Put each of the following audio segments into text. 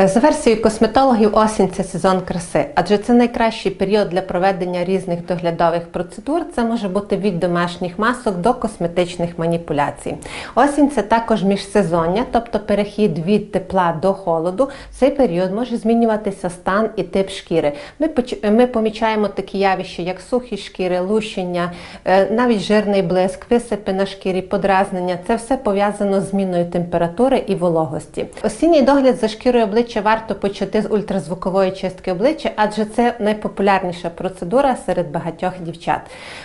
Е, За версією косметологів, осінь це сезон краси, адже це найкращий період для проведення різних доглядових процедур. Це може бути від домашніх масок до косметичних маніпуляцій. Осінь це також міжсезоння, тобто перехід від тепла до холоду. В цей період може змінюватися стан і тип шкіри. Ми, ми помічаємо такі явища, як сухі шкіри, лущення, е, навіть жирний блиск, висипи на шкірі, подразнення. Це все пов'язано з зміною температури і вологості. Осінній догляд за шкірою обличчя варто почати з ультразвукової чистки обличчя, адже це найпопулярніша процедура серед багатьох дівчат.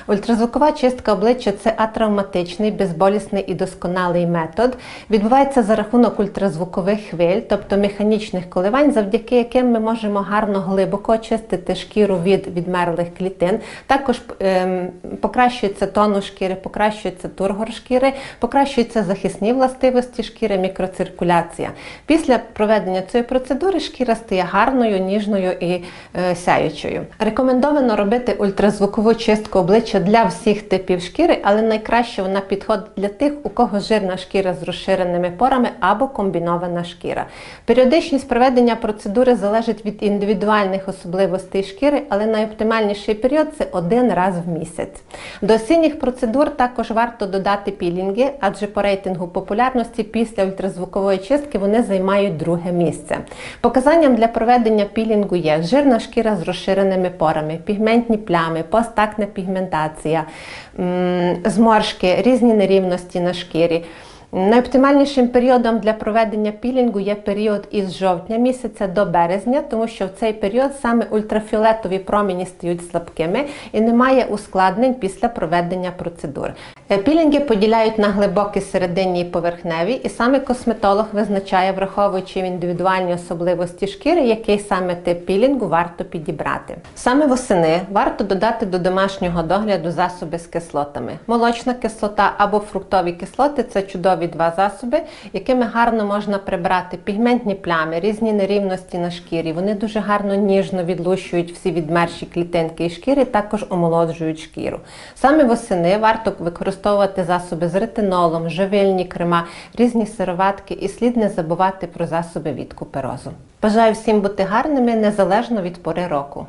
Ультразвукова чистка обличчя це атравматичний, безболісний і досконалий метод. Відбувається за рахунок ультразвукових хвиль, тобто механічних коливань, завдяки яким ми можемо гарно глибоко очистити шкіру від відмерлих клітин. Також ем, покращується тонус шкіри, покращується тургор шкіри, покращуються захисні властивості шкіри, мікроциркуляція. Після проведення цієї процедури шкіра стає гарною, ніжною і е, сяючою. Рекомендовано робити ультразвукову чистку обличчя для всіх типів шкіри, але найкраще вона підходить для тих, у кого жирна шкіра з розширеними порами або комбінована шкіра. Періодичність проведення процедури залежить від індивідуальних особливостей шкіри, але найоптимальніший період це один раз в місяць. До осінніх процедур також варто додати пілінги, адже по рейтингу популярності після ультразвукової чистки вони займають друге місце. Показанням для проведення пілінгу є жирна шкіра з розширеними порами, пігментні плями, постакна пігментація, зморшки, різні нерівності на шкірі. Найоптимальнішим періодом для проведення пілінгу є період із жовтня місяця до березня, тому що в цей період саме ультрафіолетові промені стають слабкими і немає ускладнень після проведення процедур. Е, Пілінги поділяють на глибокі серединні і поверхневі, і саме косметолог визначає, враховуючи індивідуальні особливості шкіри, який саме тип пілінгу варто підібрати. Саме восени варто додати до домашнього догляду засоби з кислотами. Молочна кислота або фруктові кислоти це чудові два засоби, якими гарно можна прибрати пігментні плями, різні нерівності на шкірі. Вони дуже гарно ніжно відлущують всі відмерші клітинки і шкіри, також омолоджують шкіру. Саме восени варто використовувати засоби з ретинолом, живильні крема, різні сироватки і слід не забувати про засоби від куперозу. Бажаю всім бути гарними незалежно від пори року.